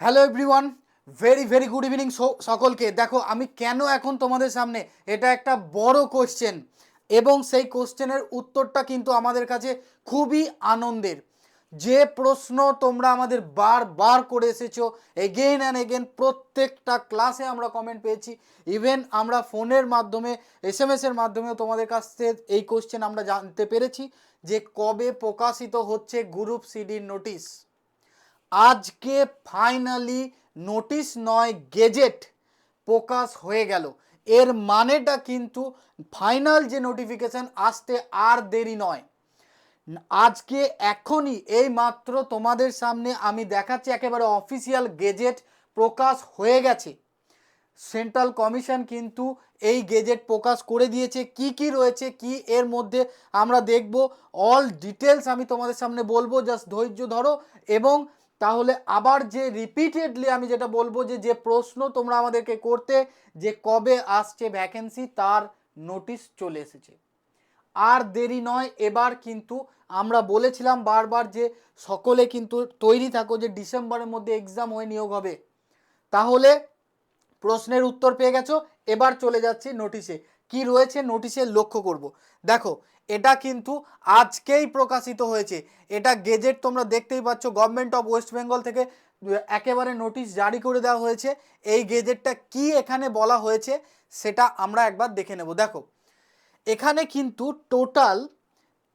Hello everyone very very good evening সকলকে। দেখো, আমি কেন এখন তোমাদের সামনে এটা একটা বড় কোশ্চেন এবং সেই কোশ্চেনের উত্তরটা কিন্তু আমাদের কাছে খুবই আনন্দের। যে প্রশ্ন তোমরা আমাদের বারবার করে এসেছ এগেন অ্যান্ড এগেন প্রত্যেকটা ক্লাসে আমরা কমেন্ট পেয়েছি। ইভেন আমরা ফোনের মাধ্যমে এস এম এসের মাধ্যমেও তোমাদের কাছ থেকে এই কোশ্চেন আমরা জানতে পেরেছি যে কবে প্রকাশিত হচ্ছে গ্রুপ সিডির নোটিশ আজকে ফাইনালি নোটিশ নয় গেজেট প্রকাশ হয়ে গেল। এর মানেটা কিন্তু ফাইনাল যে নোটিফিকেশন আসতে আর দেরি নয়। আজকে এখনই এই মাত্র তোমাদের সামনে আমি দেখাচ্ছি, একেবারে অফিসিয়াল গেজেট প্রকাশ হয়ে গেছে। সেন্ট্রাল কমিশন কিন্তু এই গেজেট প্রকাশ করে দিয়েছে। কি কি রয়েছে, কি এর মধ্যে আমরা দেখব। অল ডিটেলস আমি তোমাদের সামনে বলব জাস্ট ধৈর্য ধরো এবং তাহলে আবার যে রিপিটেডলি আমি যেটা বলব যে যে প্রশ্ন তোমরা আমাদেরকে করতে, যে কবে আসছে ভ্যাকেন্সি তার নোটিশ চলে এসেছে। আর দেরি নয়, এবার কিন্তু আমরা বলেছিলাম বারবার যে, সকলে কিন্তু তৈরি থাকো যে, ডিসেম্বরের মধ্যে এক্সাম হয়ে নিয়োগ হবে। তাহলে প্রশ্নের উত্তর পেয়ে গেছো, এবার চলে যাচ্ছি নোটিশে কি রয়েছে নোটিশে লক্ষ্য করব। দেখো এটা কিন্তু আজকেই প্রকাশিত হয়েছে। এটা গেজেট তোমরা দেখতেই পাচ্ছ গভর্নমেন্ট অফ ওয়েস্ট বেঙ্গল থেকে একেবারে নোটিশ জারি করে দেওয়া হয়েছে। এই গেজেটটা কি এখানে বলা হয়েছে সেটা আমরা একবার দেখে নেব। দেখো, এখানে কিন্তু টোটাল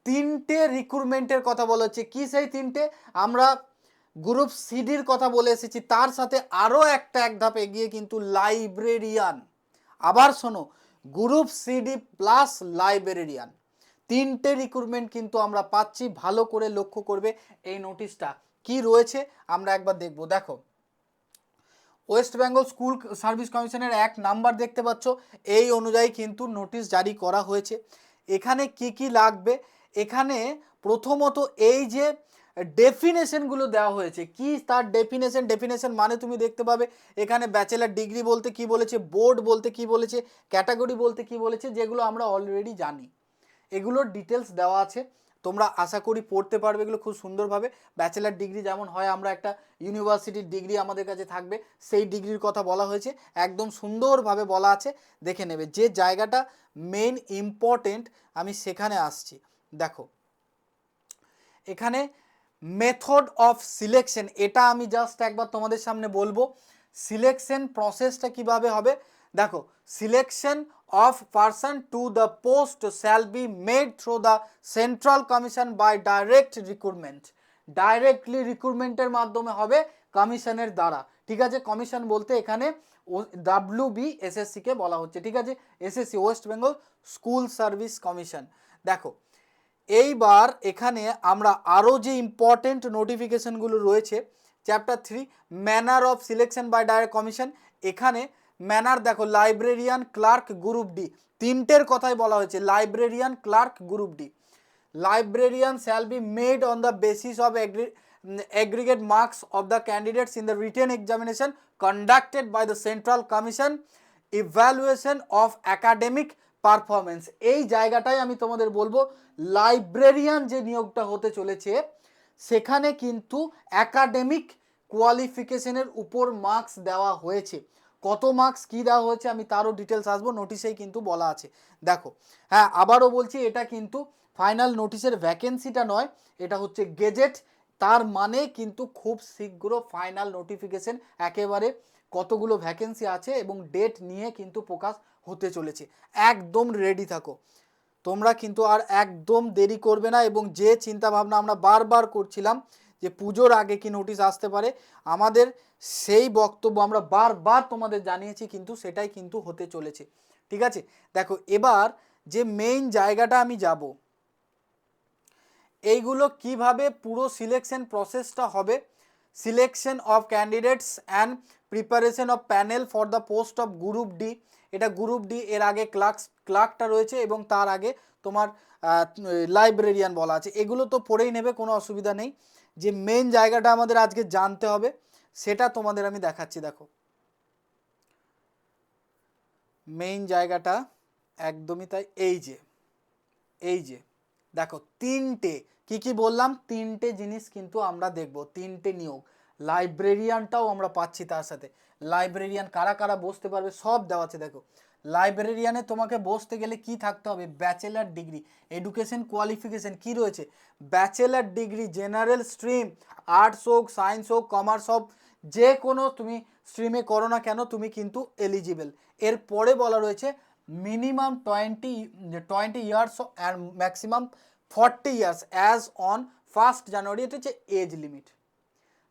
তিনটে রিক্রুটমেন্টের কথা বলা হচ্ছে। কী সেই তিনটে? আমরা গ্রুপ সিডির কথা বলে এসেছি। তার সাথে আরও একটা এক ধাপ এগিয়ে কিন্তু লাইব্রেরিয়ান আবার শোনো গ্রুপ সিডি প্লাস লাইব্রেরিয়ান তিনটে রিক্রুটমেন্ট কিন্তু আমরা পাচ্ছি, ভালো করে লক্ষ্য করবে এই নোটিশটা কি রয়েছে? আমরা একবার দেখব। দেখো ওয়েস্ট বেঙ্গল স্কুল সার্ভিস কমিশনের এক নাম্বার দেখতে পাচ্ছ। এই অনুযায়ী কিন্তু নোটিশ জারি করা হয়েছে। এখানে কি কি লাগবে? এখানে প্রথমত এই যে ডেফিনেশনগুলো দেওয়া হয়েছে। কি তার ডেফিনেশন ডেফিনেশন মানে তুমি দেখতে পাবে, এখানে ব্যাচেলার ডিগ্রি বলতে কি বলেছে বোর্ড বলতে কি বলেছে ক্যাটাগরি বলতে কি বলেছে, যেগুলো আমরা অলরেডি জানি। এগুলোর ডিটেলস দেওয়া আছে। তোমরা আশা করি পড়তে পারবে এগুলো খুব সুন্দরভাবে। ব্যাচেলার ডিগ্রি যেমন হয়, আমরা একটা ইউনিভার্সিটির ডিগ্রি আমাদের কাছে থাকবে, সেই ডিগ্রির কথা বলা হয়েছে। একদম সুন্দরভাবে বলা আছে, দেখে নেবে। যে জায়গাটা মেইন ইম্পর্টেন্ট আমি সেখানে আসছি। দেখো, এখানে মেথড অফ সিলেকশন এটা আমি জাস্ট একবার তোমাদের সামনে বলব। সিলেকশন প্রসেসটা কীভাবে হবে? দেখো selection of person to the post shall be made through the central commission by direct recruitment directly রিক্রুটমেন্টের মাধ্যমে হবে কমিশনের দ্বারা। ঠিক আছে? কমিশন বলতে এখানে ডাব্লিউ বি এসএসসিকে বলা হচ্ছে। ঠিক আছে? SSC West Bengal school service commission দেখো, এইবার এখানে আমরা আরও যে ইম্পর্টেন্ট নোটিফিকেশনগুলো রয়েছে chapter three manner of selection by direct commission এখানে ম্যানার, দেখো, লাইব্রেরিয়ান ক্লার্ক গ্রুপ ডি। তিনটের কথাই বলা হয়েছে, librarian clerk group D. Librarian shall be made on the basis of aggregate marks of the candidates in the written examination conducted by the central commission evaluation of academic performance এই জায়গাটাই আমি তোমাদের বলব, librarian যে নিয়োগটা হতে চলেছে, সেখানে কিন্তু একাডেমিক কোয়ালিফিকেশনের উপর মার্কস দেওয়া হয়েছে। কত মার্কস কী দেওয়া হয়েছে আমি তারও ডিটেলস আসব নোটিশেই কিন্তু বলা আছে। দেখো হ্যাঁ আবারও বলছি, এটা কিন্তু ফাইনাল নোটিশের ভ্যাকেন্সিটা নয়, এটা হচ্ছে গেজেট তার মানে কিন্তু খুব শীঘ্র ফাইনাল নোটিফিকেশন একেবারে কতগুলো ভ্যাকেন্সি আছে এবং ডেট নিয়ে কিন্তু প্রকাশ হতে চলেছে। একদম রেডি থাকো। তোমরা কিন্তু আর একদম দেরি করবে না এবং যে চিন্তা ভাবনা আমরা বারবার করছিলাম যে পুজোর আগে কি নোটিশ আসতে পারে? আমাদের সেই বক্তব্য আমরা বারবার তোমাদের জানিয়েছি, কিন্তু সেটাই কিন্তু হতে চলেছে। ঠিক আছে? দেখো, এবার যে মেইন জায়গাটা আমি যাব, এইগুলো কীভাবে পুরো সিলেকশন প্রসেসটা হবে? Selection of candidates and preparation of panel for the post of group D এটা গ্রুপ ডি এর আগে ক্লার্কস ক্লার্কটা রয়েছে এবং তার আগে তোমার লাইব্রেরিয়ান বলা আছে। এগুলো তো পড়েই নেবে, কোনো অসুবিধা নেই। যে মেন জায়গাটা আমাদের আজকে জানতে হবে, সেটা তোমাদের আমি দেখাচ্ছি, দেখো। মেইন জায়গাটা একদমই তাই, এই যে এই যে, দেখো, তিনটে, কি কি বললাম? তিনটে জিনিস কিন্তু আমরা দেখব, তিনটে নিয়োগ। লাইব্রেরিয়ানটাও আমরা পাচ্ছি তার সাথে। লাইব্রেরিয়ান কারা কারা বসতে পারবে সব দেওয়া আছে, দেখো। লাইব্রেরিয়ানে তোমাকে বসতে গেলে কি থাকতে হবে? ব্যাচেলার ডিগ্রি এডুকেশন কোয়ালিফিকেশন কি রয়েছে? Bachelor degree general stream arts হোক সায়েন্স হোক কমার্স হোক, যে কোনো তুমি স্ট্রিমে করো না কেন, তুমি কিন্তু এলিজিবল এরপরে বলা রয়েছে minimum twenty twenty years and maximum forty years as on first January এটা হচ্ছে এজ লিমিট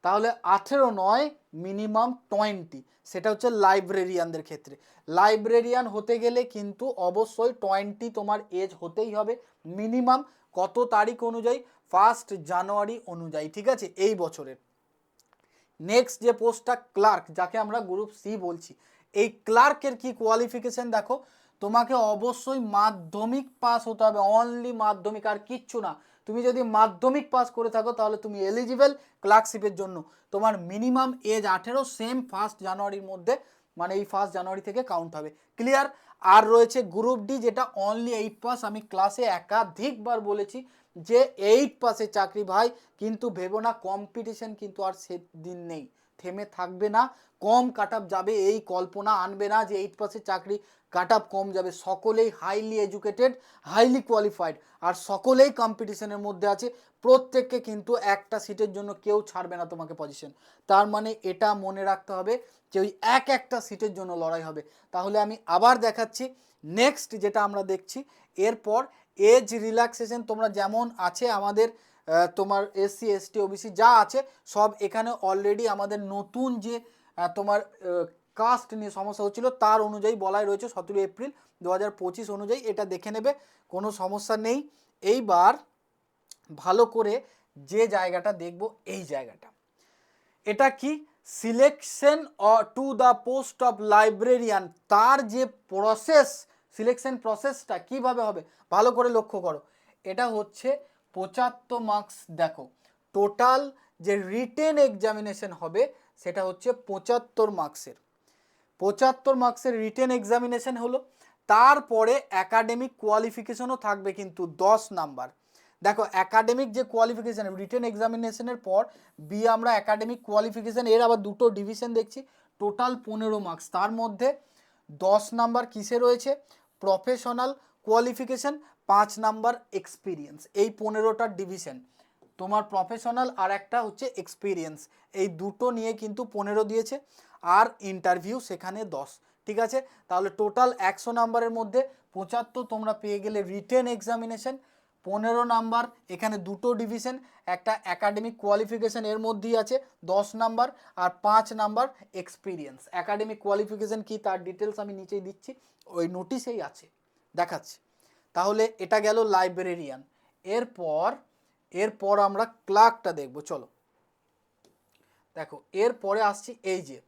তাহলে আঠেরো নয় মিনিমাম টোয়েন্টি সেটা হচ্ছে লাইব্রেরিয়ানদের ক্ষেত্রে। লাইব্রেরিয়ান হতে গেলে কিন্তু অবশ্যই টোয়েন্টি তোমার এজ হতেই হবে। মিনিমাম কত তারিখ অনুযায়ী? ফার্স্ট জানুয়ারি অনুযায়ী, ঠিক আছে? এই বছরের। নেক্সট যে পোস্টটা ক্লার্ক যাকে আমরা গ্রুপ সি বলছি। এই ক্লার্কের কি কোয়ালিফিকেশন দেখো? তোমাকে অবশ্যই মাধ্যমিক পাস হতে হবে। অনলি মাধ্যমিক, আর কিচ্ছু না। তুমি যদি মাধ্যমিক পাস করে থাকো, তাহলে তুমি এলিজিবেল ক্লার্কশিপের জন্য। তোমার মিনিমাম এজ আঠেরো সেম ফার্স্ট জানুয়ারির মধ্যে মানে এই ফার্স্ট জানুয়ারি থেকে কাউন্ট হবে। ক্লিয়ার আর রয়েছে গ্রুপ ডি যেটা অনলি এইট পাস আমি ক্লাসে একাধিকবার বলেছি যে এইট পাসে চাকরি ভাই, কিন্তু ভেবো না কম্পিটিশন কিন্তু আর সে দিন নেই। থেমে থাকবে না, কম কাট যাবে, এই কল্পনা আনবে না যে এইট পাসের চাকরি কাট কম যাবে। সকলেই হাইলি এডুকেটেড হাইলি কোয়ালিফাইড আর সকলেই কম্পিটিশনের মধ্যে আছে। প্রত্যেককে কিন্তু একটা সিটের জন্য কেউ ছাড়বে না তোমাকে পজিশন তার মানে এটা মনে রাখতে হবে যে ওই এক একটা সিটের জন্য লড়াই হবে। তাহলে আমি আবার দেখাচ্ছি নেক্সট যেটা আমরা দেখছি। এরপর এজ রিল্যাক্সেশন তোমরা যেমন আছে আমাদের তোমার এসসি এসটি ওবিসি যা আছে সব এখানে অলরেডি আমাদের নতুন যে তোমার কাস্ট নিয়ে সমস্যা হচ্ছিল তার অনুযায়ী বলাই রয়েছে সতেরো এপ্রিল দু হাজার পঁচিশ অনুযায়ী এটা দেখে নেবে, কোনো সমস্যা নেই। এইবার ভালো করে যে জায়গাটা দেখব এই জায়গাটা। এটা কি? Selection to the post of librarian তার যে প্রসেস সিলেকশন প্রসেসটা কীভাবে হবে? ভালো করে লক্ষ্য করো। এটা হচ্ছে পঁচাত্তর মার্কস দেখো। টোটাল যে রিটেন এক্সামিনেশন হবে, সেটা হচ্ছে পঁচাত্তর মার্কসের পঁচাত্তর মার্কসের রিটেন এক্সামিনেশন হলো, তারপরে একাডেমিক কোয়ালিফিকেশনও থাকবে কিন্তু দশ নাম্বার। দেখো একাডেমিক যে কোয়ালিফিকেশান রিটেন এক্সামিনেশনের পর বি আমরা একাডেমিক কোয়ালিফিকেশান এর আবার দুটো ডিভিশন দেখছি। টোটাল পনেরো মার্কস তার মধ্যে দশ নাম্বার কিসে রয়েছে? প্রফেশনাল কোয়ালিফিকেশান পাঁচ নাম্বার এক্সপিরিয়েন্স এই পনেরোটার ডিভিশন তোমার প্রফেশনাল আর একটা হচ্ছে এক্সপিরিয়েন্স এই দুটো নিয়ে কিন্তু পনেরো দিয়েছে আর ইন্টারভিউ সেখানে দশ, ঠিক আছে? তাহলে টোটাল একশো নাম্বারের মধ্যে পঁচাত্তর তোমরা পেয়ে গেলে রিটেন এক্সামিনেশন পনেরো নাম্বার এখানে দুটো ডিভিশন একটা একাডেমিক কোয়ালিফিকেশন এর মধ্যেই আছে দশ নাম্বার আর পাঁচ নাম্বার এক্সপিরিয়েন্স একাডেমিক কোয়ালিফিকেশন কি? তার ডিটেলস আমি নিচেই দিচ্ছি, ওই নোটিশেই আছে, দেখাচ্ছি। তাহলে এটা গেল লাইব্রেরিয়ান এরপর এরপর আমরা ক্লার্কটা দেখব, চলো। দেখো, এরপরে আসছি এই যে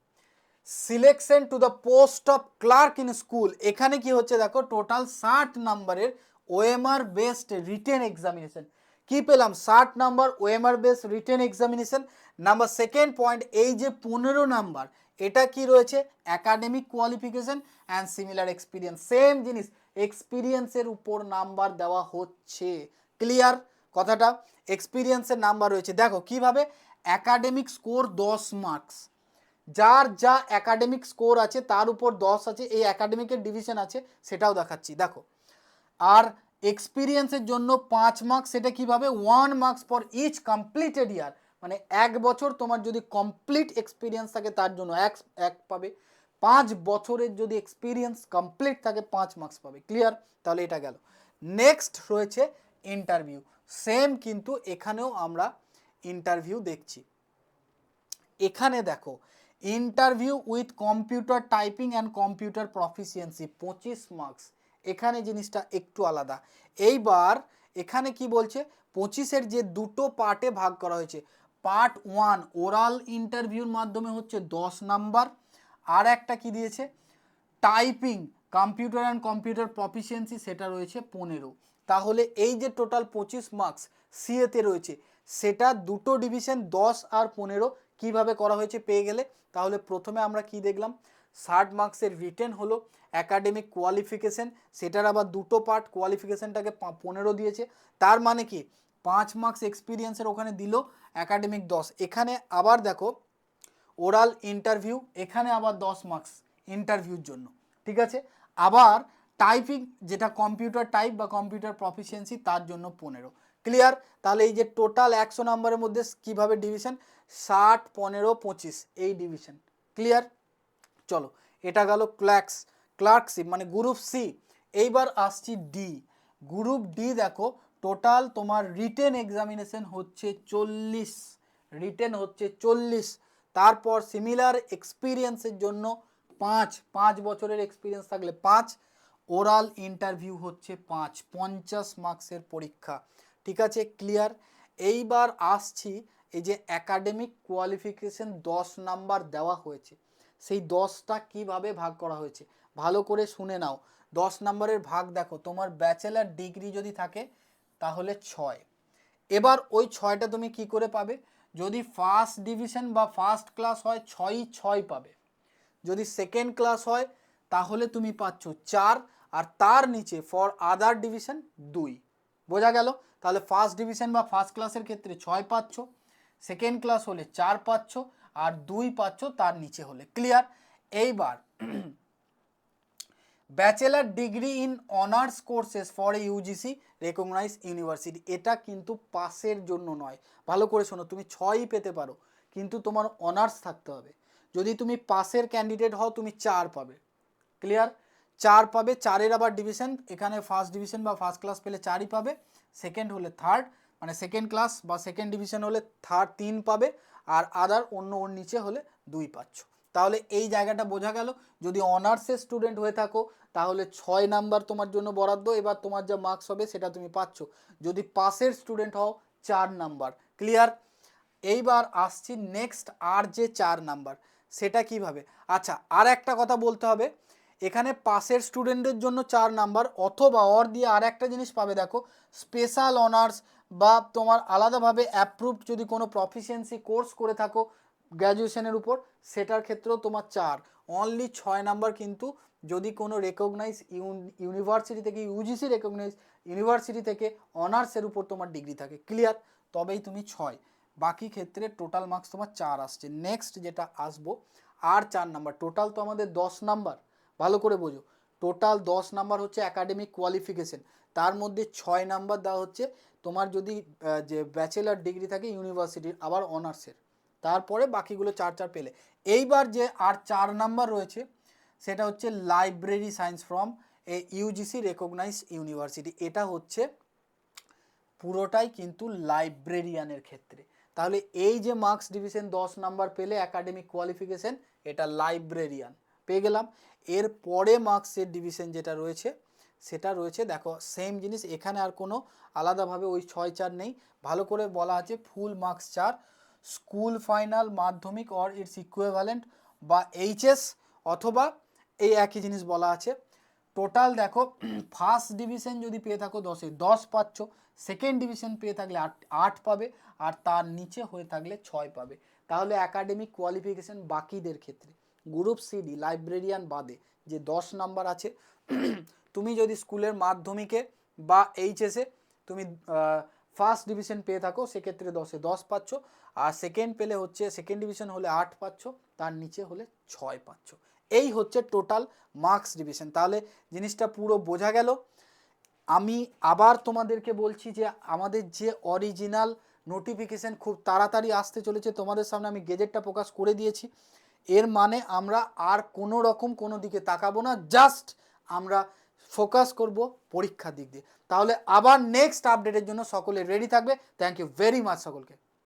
selection to the post of clerk in school এখানে কি হচ্ছে দেখো টোটাল ষাট নাম্বারের ওএমআর বেসড রিটেন এক্সামিনেশন কি পেলাম? ষাট number OMR base written examination number second point এই যে পনেরো নাম্বার এটা কি রয়েছে? Academic qualification and similar experience same জিনিস এক্সপিরিয়েন্সের উপর নাম্বার দেওয়া হচ্ছে। ক্লিয়ার কথাটা এক্সপিরিয়েন্সের নাম্বার রয়েছে। দেখো, কীভাবে? একাডেমিক স্কোর দশ মার্কস যার যা একাডেমিক স্কোর আছে, তার উপর দশ আছে, এই একাডেমিকের ডিভিশন আছে, সেটাও দেখাচ্ছি। দেখো, আর এক্সপিরিয়েন্সের জন্য পাঁচ মার্কস সেটা কীভাবে? One marks for each completed year মানে এক বছর তোমার যদি কমপ্লিট এক্সপিরিয়েন্স থাকে, তার জন্য এক এক পাবে। পাঁচ বছরের যদি এক্সপিরিয়েন্স কমপ্লিট থাকে, পাঁচ মার্কস পাবে। ক্লিয়ার তাহলে এটা গেল। নেক্সট রয়েছে ইন্টারভিউ সেম কিন্তু এখানেও আমরা ইন্টারভিউ দেখছি। এখানে দেখো interview with computer typing and computer proficiency পঁচিশ মার্কস এখানে জিনিসটা একটু আলাদা। এইবার এখানে কি বলছে? পঁচিশের যে দুটো পার্টে ভাগ করা হয়েছে। পার্ট ওয়ান ওরাল ইন্টারভিউর মাধ্যমে হচ্ছে দশ নাম্বার। আর একটা কি দিয়েছে? Typing, computer and computer proficiency, সেটা রয়েছে পনেরো। তাহলে এই যে টোটাল পঁচিশ মার্কস সিএতে রয়েছে, সেটা দুটো ডিভিশন দশ আর পনেরো কীভাবে করা হয়েছে পেয়ে গেলে? তাহলে প্রথমে আমরা কি দেখলাম? ষাট মার্কসের রিটেন হলো একাডেমিক কোয়ালিফিকেশন, সেটার আবার দুটো পার্ট কোয়ালিফিকেশনটাকে পনেরো দিয়েছে। তার মানে কি? পাঁচ মার্কস এক্সপিরিয়েন্সের ওখানে দিল একাডেমিক দশ। এখানে আবার দেখো ওরাল ইন্টারভিউ এখানে আবার দশ মার্কস ইন্টারভিউর জন্য। ঠিক আছে? আবার টাইপিং যেটা কম্পিউটার টাইপ বা কম্পিউটার প্রফিসিয়েন্সি তার জন্য পনেরো। ক্লিয়ার তাহলে এই যে টোটাল একশো নম্বরের মধ্যে কীভাবে ডিভিশন ষাট, পনেরো, পঁচিশ, এই ডিভিশন ক্লিয়ার চলো, এটা গেল ক্লার্কস ক্লার্কশিপ মানে গ্রুপ সি এইবার আসছি ডি গ্রুপ ডি দেখো টোটাল তোমার রিটেন এক্সামিনেশন হচ্ছে চল্লিশ, রিটেন হচ্ছে চল্লিশ। তারপর সিমিলার এক্সপিরিয়েন্সের জন্য পাঁচ পাঁচ বছরের এক্সপিরিয়েন্স থাকলে পাঁচ ওরাল ইন্টারভিউ হচ্ছে পাঁচ, পঞ্চাশ মার্কসের পরীক্ষা। ঠিক আছে ক্লিয়ার এইবার আসছি এই যে একাডেমিক কোয়ালিফিকেশন দশ নাম্বার দেওয়া হয়েছে। সেই দশটা কীভাবে ভাগ করা হয়েছে? ভালো করে শুনে নাও। দশ নম্বরের ভাগ দেখো, তোমার ব্যাচেলার ডিগ্রি যদি থাকে তাহলে ছয়। এবার ওই ছয়টা তুমি কি করে পাবে? যদি ফার্স্ট ডিভিশন বা ফার্স্ট ক্লাস হয়, ছয়ই ছয় পাবে। যদি সেকেন্ড ক্লাস হয়, তাহলে তুমি পাচ্ছ চার, আর তার নিচে ফর আদার ডিভিশন দুই। বোঝা গেল? তাহলে ফার্স্ট ডিভিশন বা ফার্স্ট ক্লাসের ক্ষেত্রে ছয় পাচ্ছ সেকেন্ড ক্লাস হলে চার পাচ্ছ, আর দুই পাচ্ছ তার নিচে হলে ক্লিয়ার এইবার bachelor degree in honours courses for a UGC recognise university এটা কিন্তু পাসের জন্য নয়। ভালো করে শোনো, তুমি ছয়ই পেতে পারো, কিন্তু তোমার অনার্স থাকতে হবে। যদি তুমি পাসের ক্যান্ডিডেট হও, তুমি চার পাবে। ক্লিয়ার চার পাবে, চারের আবার ডিভিশন এখানে ফার্স্ট ডিভিশন বা ফার্স্ট ক্লাস পেলে চারই পাবে। সেকেন্ড হলে থার্ড মানে সেকেন্ড ক্লাস বা সেকেন্ড ডিভিশন হলে থার্ড তিন পাবে, আর আদার অন্য ওর নিচে হলে দুই পাচ্ছ। তাহলে এই জায়গাটা বোঝা গেল, যদি অনার্সের স্টুডেন্ট হয়ে থাকো, তাহলে ছয় নাম্বার তোমার জন্য বরাদ্দ, এবার তোমার যা মার্কস হবে সেটা তুমি পাচ্ছ। যদি পাসের স্টুডেন্ট হও, চার নাম্বার। ক্লিয়ার? এইবার আসছি নেক্সট আর যে চার নাম্বার, সেটা কীভাবে? আচ্ছা আর একটা কথা বলতে হবে, এখানে পাসের স্টুডেন্টদের জন্য চার নাম্বার, অথবা অর দিয়ে আর একটা জিনিস পাবে, দেখো স্পেশাল অনার্স বা তোমার আলাদাভাবে অ্যাপ্রুভড যদি কোনো প্রফিসিয়েন্সি কোর্স করে থাকো গ্র্যাজুয়েশনের উপর, সেটার ক্ষেত্রেও তোমার চার। অনলি ছয় নাম্বার কিন্তু যদি কোনো রেকগনাইজ ইউনিভার্সিটি থেকে ইউজিসি রেকগনাইজ ইউনিভার্সিটি থেকে অনার্সের উপর তোমার ডিগ্রি থাকে ক্লিয়ার তবেই তুমি ছয়। বাকি ক্ষেত্রে টোটাল মার্কস তোমার চার আসছে। নেক্সট যেটা আসব, আর চার নাম্বার। টোটাল তো আমাদের দশ নাম্বার। ভালো করে বোঝো। টোটাল দশ নাম্বার হচ্ছে একাডেমিক কোয়ালিফিকেশন তার মধ্যে ছয় নাম্বার দেওয়া হচ্ছে তোমার যদি যে ব্যাচেলার ডিগ্রি থাকে ইউনিভার্সিটির আবার অনার্সের তারপরে বাকিগুলো চার চার পেলে। এইবার যে আর চার নাম্বার রয়েছে, সেটা হচ্ছে library science from a UGC recognise university এটা হচ্ছে পুরোটাই কিন্তু লাইব্রেরিয়ানের ক্ষেত্রে। তাহলে এই যে মার্কস ডিভিশন দশ নাম্বার পেলে একাডেমিক কোয়ালিফিকেশন এটা লাইব্রেরিয়ান পেয়ে গেলাম। এর পরে মার্কসের ডিভিশন যেটা রয়েছে, সেটা রয়েছে, দেখো সেম জিনিস। এখানে আর কোনো আলাদাভাবে ওই ছয় চার নেই। ভালো করে বলা আছে ফুল মার্কস চার। স্কুল ফাইনাল, মাধ্যমিক অর ইটস ইকুইভ্যালেন্ট বা এইচএস অথবা এই একই জিনিস বলা আছে। টোটাল দেখো ফার্স্ট ডিভিশন যদি পেয়ে থাকো দশে, দশ পাচ্ছ। সেকেন্ড ডিভিশন পেয়ে থাকলে আট আট পাবে আর তার নিচে হয়ে থাকলে ছয় পাবে। তাহলে একাডেমিক কোয়ালিফিকেশন বাকিদের ক্ষেত্রে। গ্রুপ সিডি লাইব্রেরিয়ান বাদে যে দশ নাম্বার আছে, তুমি যদি স্কুলের মাধ্যমিকে বা এইচএসে তুমি ফার্স্ট ডিভিশন পেয়ে থাকো, সেক্ষেত্রে দশে দশ পাচ্ছ। আর সেকেন্ড পেলে হচ্ছে সেকেন্ড ডিভিশন হলে আট পাচ্ছ, তার নিচে হলে ছয় পাচ্ছ। এই হচ্ছে টোটাল মার্কস ডিভিশন তাহলে জিনিসটা পুরো বোঝা গেল। আমি আবার তোমাদেরকে বলছি যে, আমাদের যে অরিজিনাল নোটিফিকেশন খুব তাড়াতাড়ি আসতে চলেছে, তোমাদের সামনে আমি গেজেটটা প্রকাশ করে দিয়েছি। এর মানে আমরা আর কোনো রকম কোনো দিকে তাকাবো না জাস্ট আমরা ফোকাস করব পরীক্ষার দিক দিয়ে। তাহলে আবার নেক্সট আপডেটের জন্য সকলে রেডি থাকবে। থ্যাংক ইউ ভেরি মাচ সকলকে।